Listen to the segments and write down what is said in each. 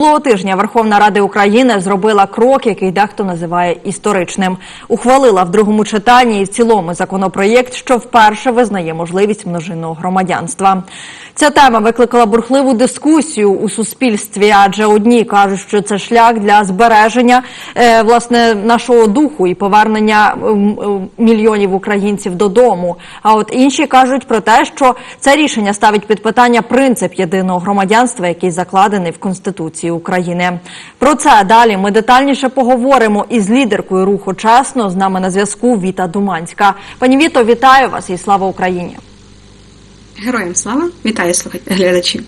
Минулого тижня Верховна Рада України зробила крок, який дехто називає історичним. Ухвалила в другому читанні і в цілому законопроєкт, що вперше визнає можливість множинного громадянства. Ця тема викликала бурхливу дискусію у суспільстві, адже одні кажуть, що це шлях для збереження е, власне нашого духу і повернення м, мільйонів українців додому. А от інші кажуть про те, що це рішення ставить під питання принцип єдиного громадянства, який закладений в Конституції України. Про це далі ми детальніше поговоримо із лідеркою руху чесно. З нами на зв'язку Віта Думанська. Пані Віто, вітаю вас і слава Україні. Героям слава! Вітаю глядачі.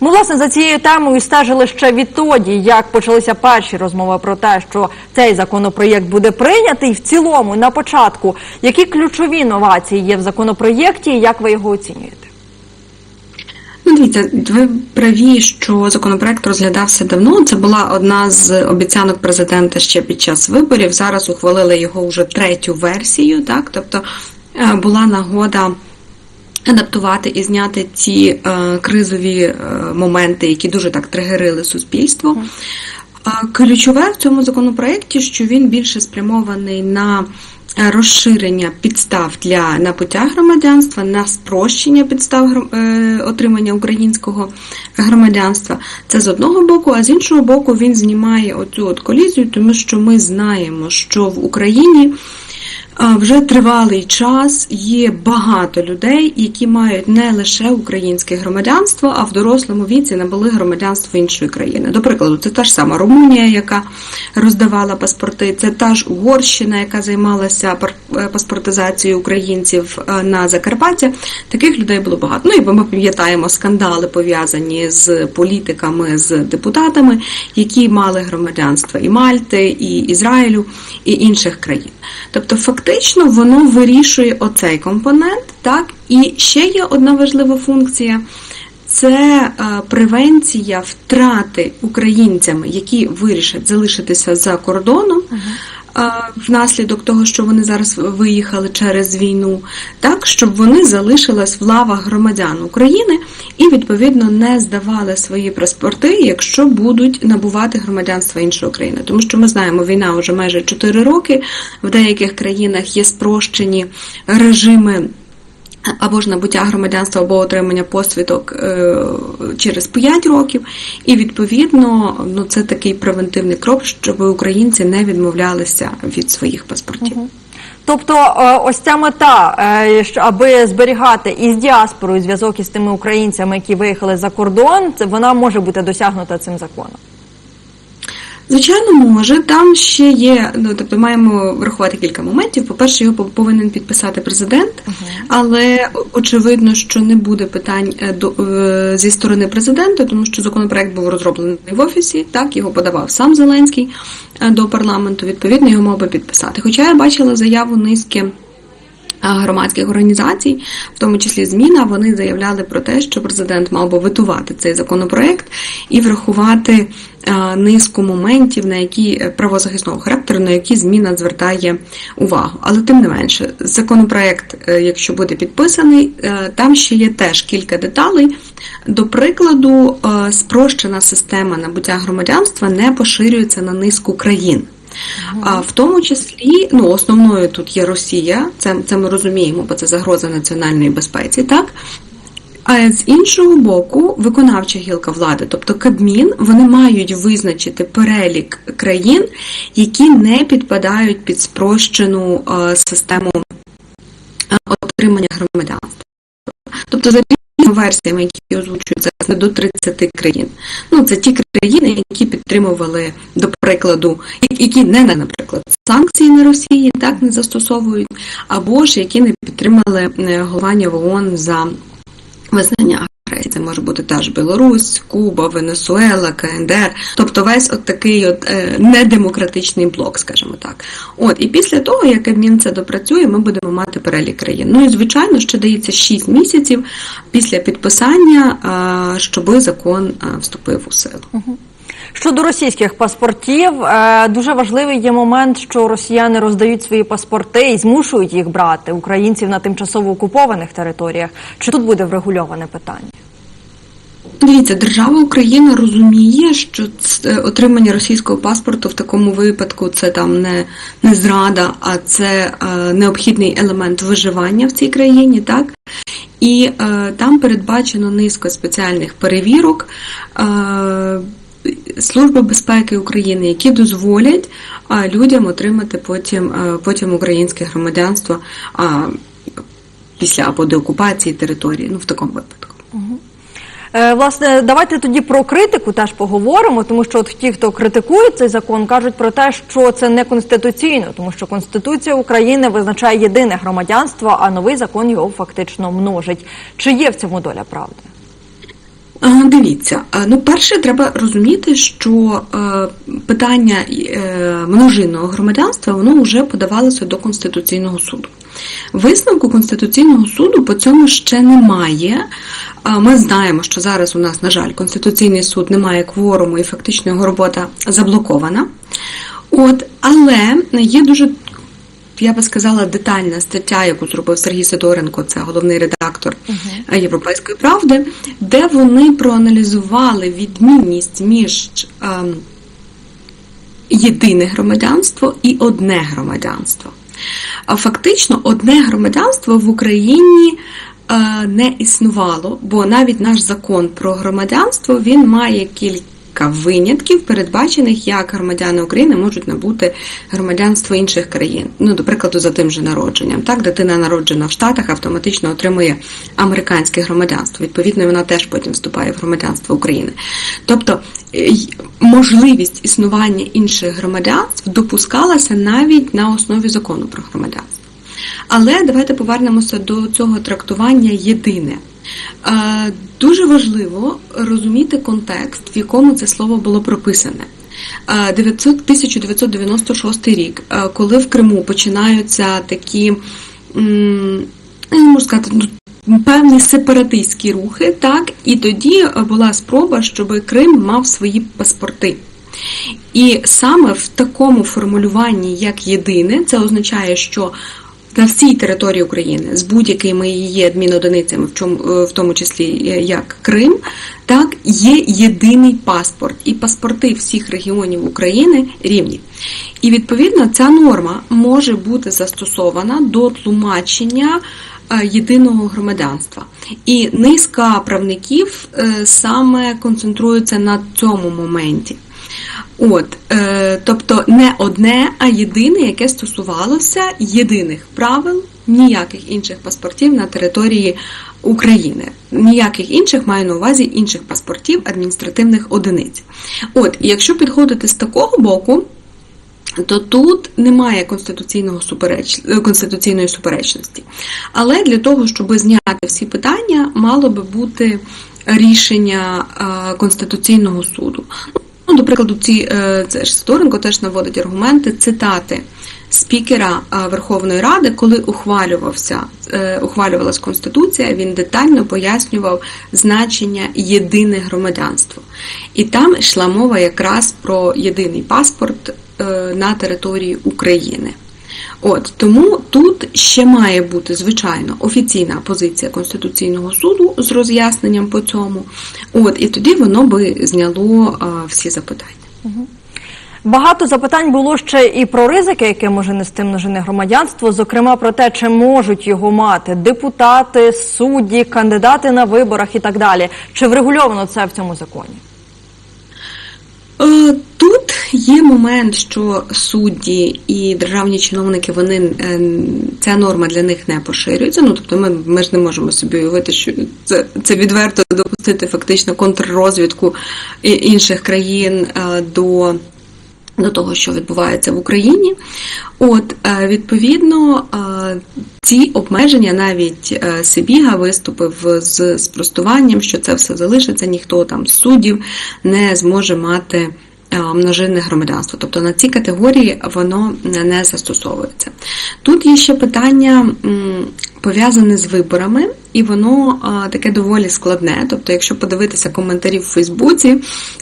Ми власне за цією темою стежили ще відтоді, як почалися перші розмови про те, що цей законопроєкт буде прийнятий в цілому на початку. Які ключові новації є в законопроєкті, і як ви його оцінюєте? Ну, дивіться, ви праві, що законопроект розглядався давно. Це була одна з обіцянок президента ще під час виборів. Зараз ухвалили його вже третю версію, так тобто е, була нагода. Адаптувати і зняти ці е, кризові е, моменти, які дуже так тригерили суспільство. А ключове в цьому законопроекті, що він більше спрямований на е, розширення підстав для набуття громадянства, на спрощення підстав е, отримання українського громадянства. Це з одного боку, а з іншого боку, він знімає оцю от колізію, тому що ми знаємо, що в Україні. Вже тривалий час є багато людей, які мають не лише українське громадянство, а в дорослому віці набули громадянство іншої країни. До прикладу, це та ж сама Румунія, яка роздавала паспорти, це та ж Угорщина, яка займалася е, паспортизацією українців е, на Закарпаття. Таких людей було багато. Ну і ми пам'ятаємо скандали пов'язані з політиками, з депутатами, які мали громадянство і Мальти, і Ізраїлю, і інших країн. Тобто, фактично, воно вирішує оцей компонент, так? І ще є одна важлива функція. Це е, превенція втрати українцями, які вирішать залишитися за кордоном внаслідок того, що вони зараз виїхали через війну, так щоб вони залишились в лавах громадян України і відповідно не здавали свої паспорти, якщо будуть набувати громадянство іншої країни. Тому що ми знаємо, війна вже майже 4 роки. В деяких країнах є спрощені режими. Або ж набуття громадянства, або отримання посвідок е, через 5 років, і відповідно ну це такий превентивний крок, щоб українці не відмовлялися від своїх паспортів. Тобто, е, ось ця мета, е, що- аби зберігати із діаспорою зв'язок із тими українцями, які виїхали за кордон, це вона може бути досягнута цим законом. Звичайно, може. Там ще є, ну тобто маємо врахувати кілька моментів. По-перше, його повинен підписати президент, але очевидно, що не буде питань е, до е, зі сторони президента, тому що законопроект був розроблений в офісі. Так його подавав сам Зеленський е, до парламенту. Відповідно, його мав би підписати. Хоча я бачила заяву низки. А, Громадських організацій, в тому числі зміна, вони заявляли про те, що президент мав би витувати цей законопроект і врахувати низку моментів, на які е, правозахисного характеру, на які зміна звертає увагу. Але тим не менше, законопроект, е, якщо буде підписаний, е, там ще є теж кілька деталей. До прикладу, е, спрощена система набуття громадянства не поширюється на низку країн. А в тому числі, ну основною тут є Росія, це, це ми розуміємо, бо це загроза національної безпеці, так? А з іншого боку, виконавча гілка влади, тобто Кабмін, вони мають визначити перелік країн, які не підпадають під спрощену е, систему е, отримання громадянства. Тобто за різними версіями, які озвучуються це до 30 країн. Ну це ті країни, які підтримували, до прикладу, які не наприклад санкції на Росії так не застосовують, або ж які не підтримали е, головання в ООН за визнання агресії. Це може бути теж Білорусь, Куба, Венесуела, КНДР, тобто весь от такий от е, недемократичний блок, скажімо так. От і після того, як Кабмін це допрацює, ми будемо мати перелік країн. Ну і звичайно, ще дається 6 місяців після підписання, е, щоби закон е, вступив у силу. Щодо російських паспортів, е, дуже важливий є момент, що росіяни роздають свої паспорти і змушують їх брати українців на тимчасово окупованих територіях. Чи тут буде врегульоване питання? Дивіться, держава Україна розуміє, що е, отримання російського паспорту в такому випадку це там не, не зрада, а це е, необхідний елемент виживання в цій країні, так? І е, там передбачено низка спеціальних перевірок е, Служби безпеки України, які дозволять людям отримати потім, потім українське громадянство після або деокупації території, ну в такому випадку. Е, Власне, давайте тоді про критику теж поговоримо, тому що от ті, хто критикує цей закон, кажуть про те, що це не конституційно, тому що Конституція України визначає єдине громадянство, а новий закон його фактично множить. Чи є в цьому доля правди? Дивіться, ну перше, треба розуміти, що е, питання е, множинного громадянства воно вже подавалося до Конституційного суду. Висновку Конституційного суду по цьому ще немає. Ми знаємо, що зараз у нас, на жаль, Конституційний суд не має кворуму і фактично його робота заблокована. От, але є дуже я би сказала, детальна стаття, яку зробив Сергій Сидоренко, це головний редактор е, Європейської правди, де вони проаналізували відмінність між ем, єдине громадянство і одне громадянство. Фактично, одне громадянство в Україні е, не існувало, бо навіть наш закон про громадянство він має кілька винятків, передбачених, як громадяни України можуть набути громадянство інших країн. Ну, до прикладу, за тим же народженням. Так, дитина народжена в Штатах автоматично отримує американське громадянство. Відповідно, вона теж потім вступає в громадянство України. Тобто е, можливість існування інших громадянств допускалася навіть на основі закону про громадянство. Але давайте повернемося до цього трактування єдине. Е, Дуже важливо розуміти контекст, в якому це слово було прописане. Е, 900 1996 рік, е, коли в Криму починаються такі, можу сказати, ну, певні сепаратистські рухи, так, і тоді е, була спроба, щоб Крим мав свої паспорти. І саме в такому формулюванні, як єдине, це означає, що на всій території України з будь-якими її адмінодиницями, в чому е, в тому числі е, як Крим, так є єдиний паспорт, і паспорти всіх регіонів України рівні. І відповідно ця норма може бути застосована до тлумачення е, єдиного громадянства. І низка правників саме концентруються на цьому моменті. От, е, тобто не одне, а єдине, яке стосувалося єдиних правил, ніяких інших паспортів на території України. Ніяких інших маю на увазі інших паспортів адміністративних одиниць. От, якщо підходити з такого боку, то тут немає конституційного супереч... конституційної суперечності. Але для того, щоб зняти всі питання, мало би бути рішення е, Конституційного суду. Ну, до прикладу, ці е, це ж Сторенко теж наводить аргументи, цитати спікера е, Верховної Ради, коли ухвалювався, е, ухвалювалась Конституція, він детально пояснював значення єдине громадянство. І там йшла мова якраз про єдиний паспорт на території України. От тому тут ще має бути звичайно офіційна позиція Конституційного суду з роз'ясненням по цьому. От і тоді воно би зняло а, всі запитання. Багато запитань було ще і про ризики, яке може нести множине громадянство, зокрема про те, чи можуть його мати депутати, судді, кандидати на виборах і так далі. Чи врегульовано це в цьому законі? Е, Тут є момент, що судді і державні чиновники, вони е, ця норма для них не поширюється. Ну тобто, ми, ми ж не можемо собі уявити, що це, це відверто допустити фактично контррозвідку інших країн е, до. До того, що відбувається в Україні, от е, відповідно е, ці обмеження навіть Сибіга виступив з спростуванням, що це все залишиться, ніхто там з суддів не зможе мати множинне громадянство. Тобто на ці категорії воно не застосовується. Тут є ще питання пов'язане з виборами, і воно таке доволі складне. Тобто, якщо подивитися коментарі в Фейсбуці,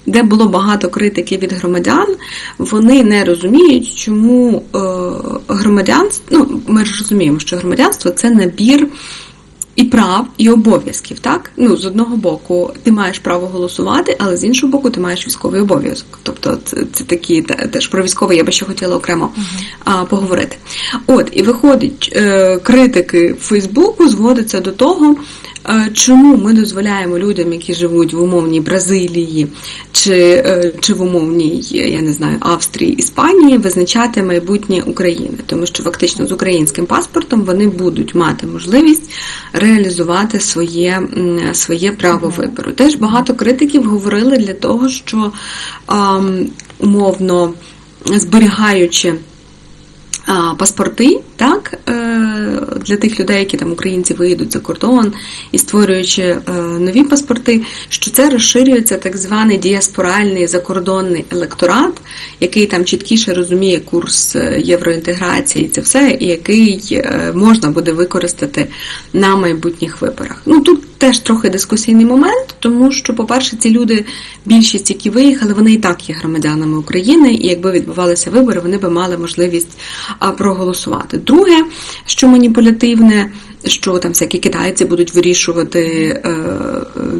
де було багато критики від громадян, вони не розуміють, чому е, громадянство, ну ми ж розуміємо, що громадянство це набір і прав, і обов'язків. Так, ну з одного боку, ти маєш право голосувати, але з іншого боку, ти маєш військовий обов'язок. Тобто, це, це такі те- теж про військовий я би ще хотіла окремо а, поговорити. От і виходить, е, критики Фейсбуку зводиться до того. Е, Чому ми дозволяємо людям, які живуть в умовній Бразилії чи, е, чи в умовній, я не знаю, Австрії, Іспанії, визначати майбутнє України? Тому що фактично з українським паспортом вони будуть мати можливість реалізувати своє, своє право вибору. Теж багато критиків говорили для того, що ам, умовно зберігаючи паспорти, так, е, для тих людей, які там українці виїдуть за кордон і створюючи е, нові паспорти, що це розширюється так званий діаспоральний закордонний електорат, який там чіткіше розуміє курс е, євроінтеграції, і це все, і який можна буде використати на майбутніх виборах. Ну тут теж трохи дискусійний момент, тому що, по-перше, ці люди, більшість, які виїхали, вони і так є громадянами України, і якби відбувалися вибори, вони би мали можливість проголосувати. Друге, що маніпулятивне, що там всякі китайці будуть вирішувати е,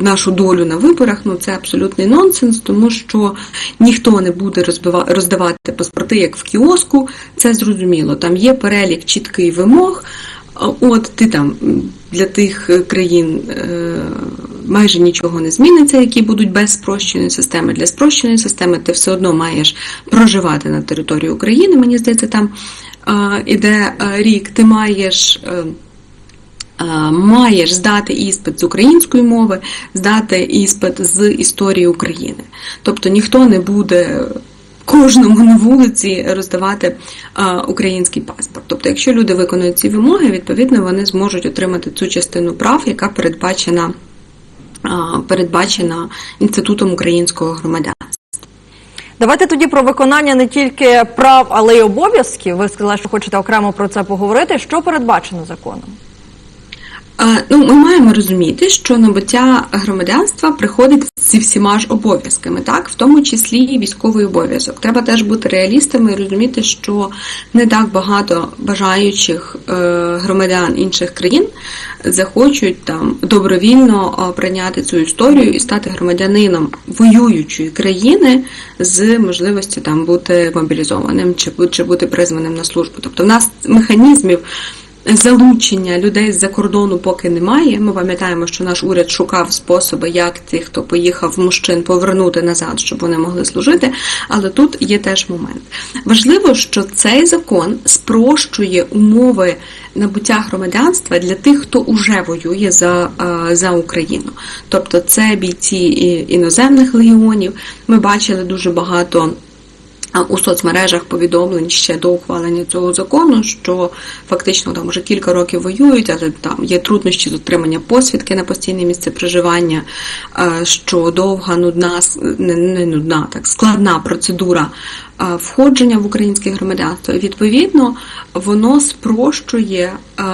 нашу долю на виборах, ну це абсолютний нонсенс, тому що ніхто не буде роздавати паспорти як в кіоску, це зрозуміло. Там є перелік чіткий вимог. От ти там для тих е, країн е, майже нічого не зміниться, які будуть без спрощеної системи. Для спрощеної системи ти все одно маєш проживати на території України. Мені здається, там е, іде рік, ти маєш. Маєш здати іспит з української мови, здати іспит з історії України. Тобто ніхто не буде кожному на вулиці роздавати український паспорт. Тобто, якщо люди виконують ці вимоги, відповідно вони зможуть отримати цю частину прав, яка передбачена, передбачена інститутом українського громадянства. Давайте тоді про виконання не тільки прав, але й обов'язків. Ви сказали, що хочете окремо про це поговорити. Що передбачено законом? Ну, ми маємо розуміти, що набуття громадянства приходить зі всіма ж обов'язками, так, в тому числі і військовий обов'язок. Треба теж бути реалістами і розуміти, що не так багато бажаючих е, громадян інших країн захочуть там добровільно е, прийняти цю історію і стати громадянином воюючої країни з можливістю там бути мобілізованим чи бути призваним на службу. Тобто, в нас механізмів залучення людей з-за кордону поки немає. Ми пам'ятаємо, що наш уряд шукав способи, як тих, хто поїхав мужчин, повернути назад, щоб вони могли служити. Але тут є теж момент. Важливо, що цей закон спрощує умови набуття громадянства для тих, хто уже воює за, е, за Україну. Тобто це бійці іноземних легіонів. Ми бачили дуже багато. У соцмережах повідомлень ще до ухвалення цього закону, що фактично там вже кілька років воюють, але там є труднощі з отримання посвідки на постійне місце проживання, е, що довга, нудна, не, не нудна, так складна процедура е, входження в українське громадянство. І відповідно воно спрощує. е,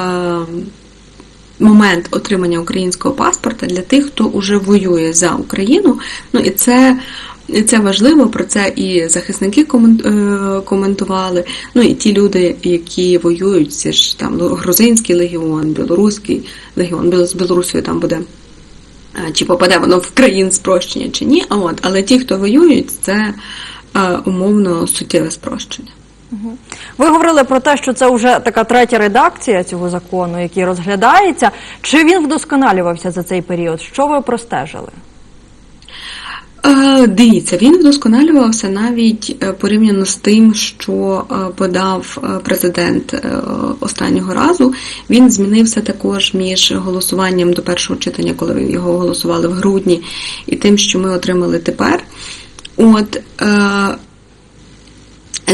Момент отримання українського паспорта для тих, хто вже воює за Україну. Ну і це це важливо, про це і захисники е, коментували. Ну і ті люди, які воюють, це ж там грузинський легіон, білоруський легіон, з Білорусію там буде. Чи попаде воно в країн спрощення чи ні, а от, але ті, хто воюють, це е, умовно суттєве спрощення. Ви говорили про те, що це вже така третя редакція цього закону, який розглядається. Чи він вдосконалювався за цей період? Що ви простежили? Дивіться, він вдосконалювався навіть е, порівняно з тим, що е, подав е, президент останнього разу. Він змінився також між голосуванням до першого читання, коли його голосували в грудні, і тим, що ми отримали тепер. От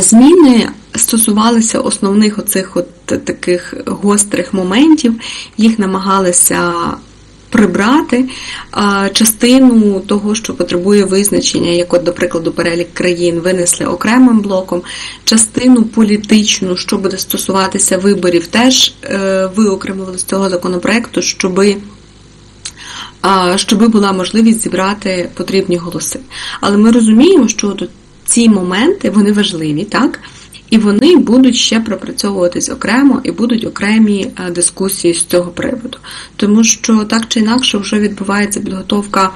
зміни стосувалися основних оцих от таких гострих моментів, їх намагалися прибрати частину того, що потребує визначення, як, от, до прикладу, перелік країн винесли окремим блоком, частину політичну, що буде стосуватися виборів, теж е, виокремували з цього законопроекту, щоби щоби була можливість зібрати потрібні голоси. Але ми розуміємо, що ці моменти вони важливі, так? І вони будуть ще пропрацьовуватись окремо і будуть окремі е, дискусії з цього приводу. Тому що так чи інакше вже відбувається підготовка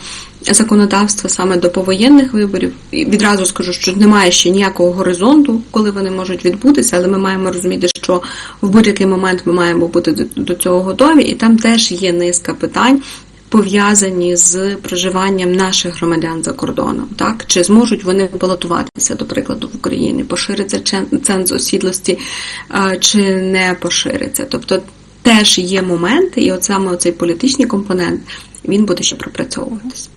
законодавства саме до повоєнних виборів. І відразу скажу, що немає ще ніякого горизонту, коли вони можуть відбутися, але ми маємо розуміти, що в будь-який момент ми маємо бути до- до цього готові, і там теж є низка питань. Пов'язані з проживанням наших громадян за кордоном, так чи зможуть вони балотуватися, до прикладу, в Україні, пошириться ценз осідлості чи не пошириться. Тобто теж є моменти, і от саме цей політичний компонент він буде ще пропрацьовуватись.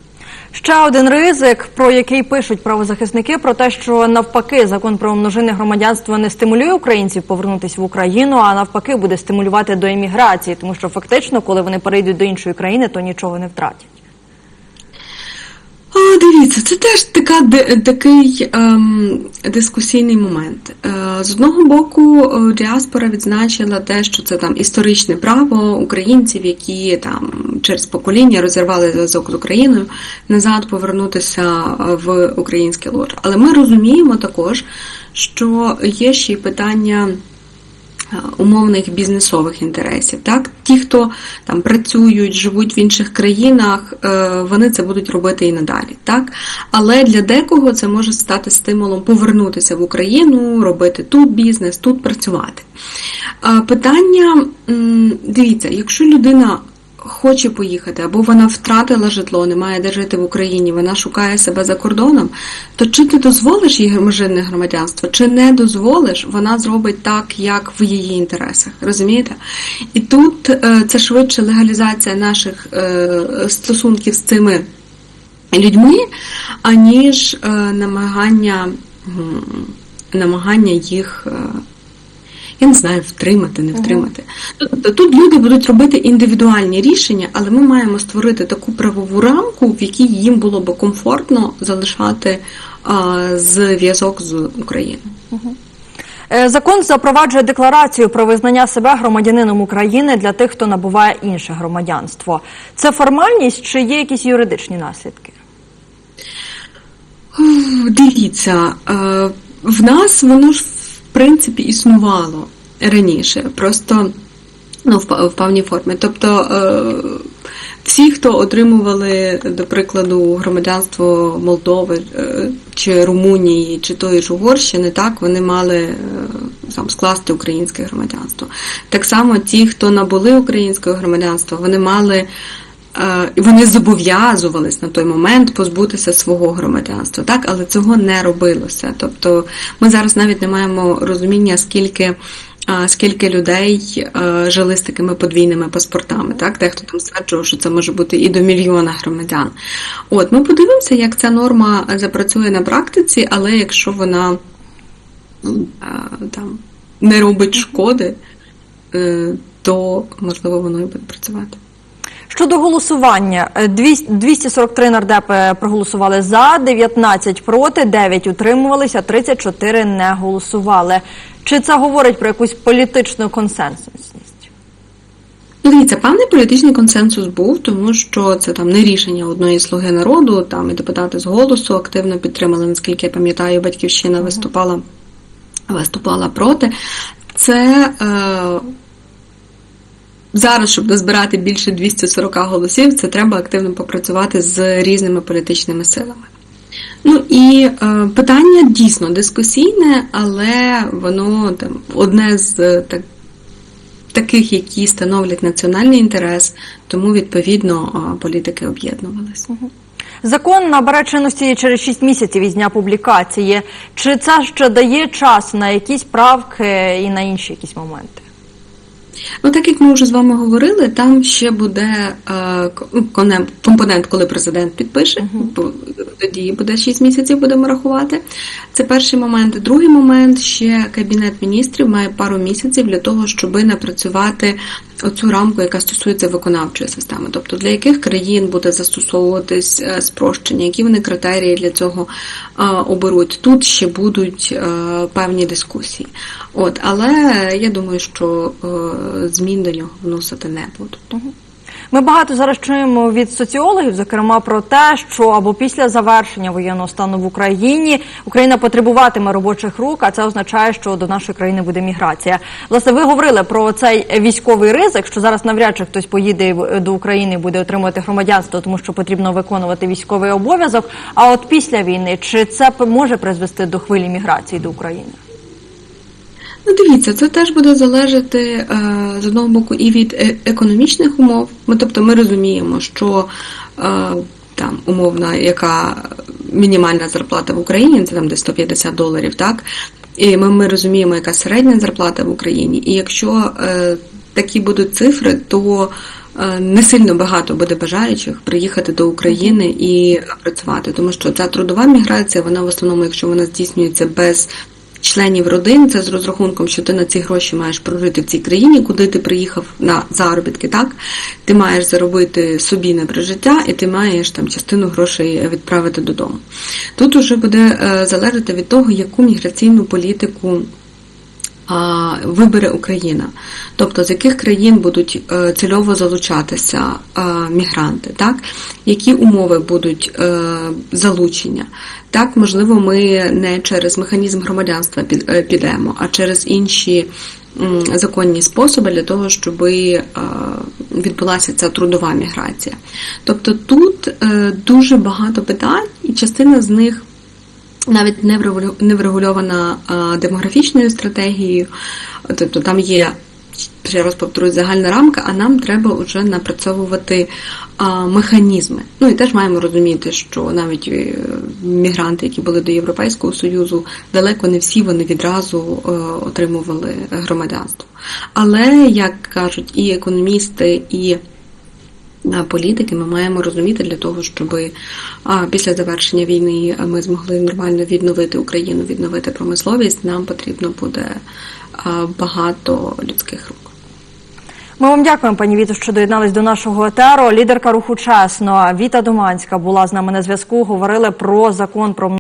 Ще один ризик, про який пишуть правозахисники, про те, що навпаки закон про множинне громадянство не стимулює українців повернутися в Україну, а навпаки буде стимулювати до еміграції, тому що фактично, коли вони перейдуть до іншої країни, то нічого не втратять. О, дивіться, це теж така такий ем, дискусійний момент. Е, з одного боку, е, діаспора відзначила те, що це там історичне право українців, які там через покоління розірвали зв'язок з Україною, назад повернутися е, в українське ложе. Але ми розуміємо також, що є ще й питання умовних бізнесових інтересів. Так, ті, хто там працюють, живуть в інших країнах, е, вони це будуть робити і надалі. Так, але для декого це може стати стимулом повернутися в Україну, робити тут бізнес, тут працювати. Е, Питання, дивіться, якщо людина хоче поїхати, або вона втратила житло, не має де жити в Україні, вона шукає себе за кордоном, то чи ти дозволиш їй множинне громадянство, чи не дозволиш, вона зробить так, як в її інтересах. Розумієте? І тут е, це швидше легалізація наших е, стосунків з цими людьми, аніж е, намагання, намагання їх. Я не знаю, втримати, не втримати. Тобто тут люди будуть робити індивідуальні рішення, але ми маємо створити таку правову рамку, в якій їм було би комфортно залишати зв'язок з Україною. Е, Закон запроваджує декларацію про визнання себе громадянином України для тих, хто набуває інше громадянство. Це формальність чи є якісь юридичні наслідки? Дивіться, е, в нас воно ж принципі існувало раніше, просто ну, в, певній формі. Тобто е, всі, хто отримували, до прикладу, громадянство Молдови е, чи Румунії, чи тої ж Угорщини, так, вони мали е, там, скласти українське громадянство. Так само ті, хто набули українського громадянства, вони мали. Е, Вони зобов'язувались на той момент позбутися свого громадянства, так, але цього не робилося. Тобто ми зараз навіть не маємо розуміння, скільки, скільки людей е, жили з такими подвійними паспортами. Так, дехто там стверджував, що це може бути і до мільйона громадян. От ми подивимося, як ця норма запрацює на практиці, але якщо вона там не робить шкоди, е, то можливо воно і буде працювати. Щодо голосування, е, 200 243 нардепи проголосували за, 19 проти, 9 утримувалися, 34 не голосували. Чи це говорить про якусь політичну консенсусність? Ну, дивіться, певний політичний консенсус був, тому що це там не рішення одної слуги народу, там і депутати з голосу активно підтримали, наскільки я пам'ятаю, батьківщина виступала, виступала проти. Це е, зараз, щоб назбирати більше 240 голосів, це треба активно попрацювати з різними політичними силами. Ну і е, питання дійсно дискусійне, але воно там одне з е, так, таких, які становлять національний інтерес, тому відповідно е, політики об'єднувалися. Закон набере чинності через 6 місяців із дня публікації. Чи це ще дає час на якісь правки і на інші якісь моменти? Ну, так як ми вже з вами говорили, там ще буде е, ну, компонент, коли президент підпише, бо тоді буде 6 місяців, будемо рахувати. Це перший момент. Другий момент ще Кабінет міністрів має пару місяців для того, щоб напрацювати оцю рамку, яка стосується виконавчої системи. Тобто для яких країн буде застосовуватись е, спрощення, які вони критерії для цього е, оберуть. Тут ще будуть е, певні дискусії. От, але я думаю, що змін до нього вносити не будуть. Ми багато зараз чуємо від соціологів, зокрема про те, що або після завершення воєнного стану в Україні Україна потребуватиме робочих рук, а це означає, що до нашої країни буде міграція. Власне, ви говорили про цей військовий ризик, що зараз навряд чи хтось поїде до України і буде отримувати громадянство, тому що потрібно виконувати військовий обов'язок. А от після війни чи це може призвести до хвилі міграції до України? Ну, дивіться, це теж буде залежати е, з одного боку і від е- економічних умов. Ми, тобто, ми розуміємо, що е, там умовна, яка мінімальна зарплата в Україні, це там десь 150 доларів, так? І ми, ми розуміємо, яка середня зарплата в Україні. І якщо е, такі будуть цифри, то е, не сильно багато буде бажаючих приїхати до України і працювати, тому що ця трудова міграція, вона в основному, якщо вона здійснюється без членів родин, це з розрахунком, що ти на ці гроші маєш прожити в цій країні, куди ти приїхав на заробітки, так? Ти маєш заробити собі на прижиття, і ти маєш там частину грошей відправити додому. Тут уже буде е, залежати від того, яку міграційну політику вибере Україна, тобто з яких країн будуть е, цільово залучатися е, мігранти, так? які умови будуть е, залучення. Так, можливо, ми не через механізм громадянства під- підемо, а через інші законні способи для того, щоб відбулася ця трудова міграція. Тобто тут дуже багато питань, і частина з них навіть не врегульована демографічною стратегією, тобто там є. Ще раз повторюю, загальна рамка, а нам треба вже напрацьовувати механізми. Ну і теж маємо розуміти, що навіть е, мігранти, які були до Європейського Союзу, далеко не всі вони відразу е, отримували громадянство. Але, як кажуть і економісти, і політики ми маємо розуміти для того, щоб після завершення війни ми змогли нормально відновити Україну, відновити промисловість. Нам потрібно буде багато людських рук. Ми вам дякуємо, пані Віто, що доєднались до нашого етеру. Лідерка руху чесно Віта Доманська була з нами на зв'язку. Говорили про закон про